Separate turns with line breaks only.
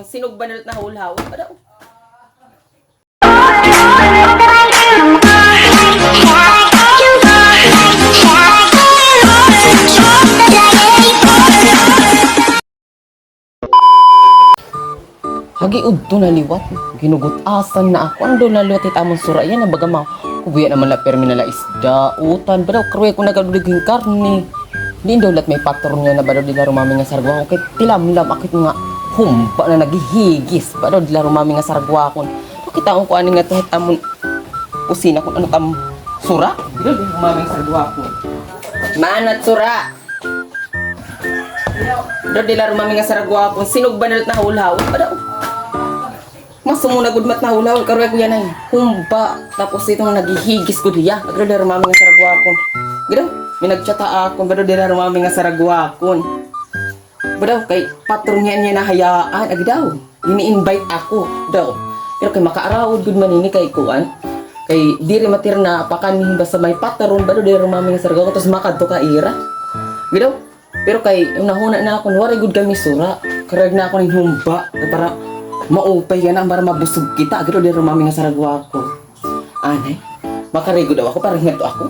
Sinog ba nalit na hulhaw? Ano? Hagi udto na liwat. Ginugot asan na ako. Ando na liwat itamon sura yan. Ang bagama. Kubuya naman na permi na isda. Utan. Badaw karuya ko nagadulig yung karne. Di daw may patron niya na badaw di laro mami nga sargwa ko. Kay tilam-lam akit nga humba na naghihigis. Badaw di laro mami nga sargwa ko. Kita ko ano nga tahit amon kusina kung ano tam sura. Di daw di laro mami nga sargwa ko. Manat sura. Daw di laro mami nga sargwa ko. Sinog ba nalit na hulhaw? Badaw. Mas sumunagod mat na hulaw, karoy ko yan ay humba. Tapos itong naghihigis ko diya. Agro dira mami nga saragwa kon. Gado, may nagchata akon, gado dira mami nga saragwa Badaw, kay patron niya niya nahayaan, agi daw. Ini-invite ako, daw. Pero kay makaaraod, good man ini kay kuan. Kay diri matir na pakanhin basta may patron, bado dira mami nga saragwa kon, tapos makadto ka ira. Gado, pero kay yung nahuna na ako, wari good kami sura. Karag na ako ng humba, para maupay yan para mabusog kita. Agad din rumami nga saragwa ko. Anay, makarego daw ako para hingato ako.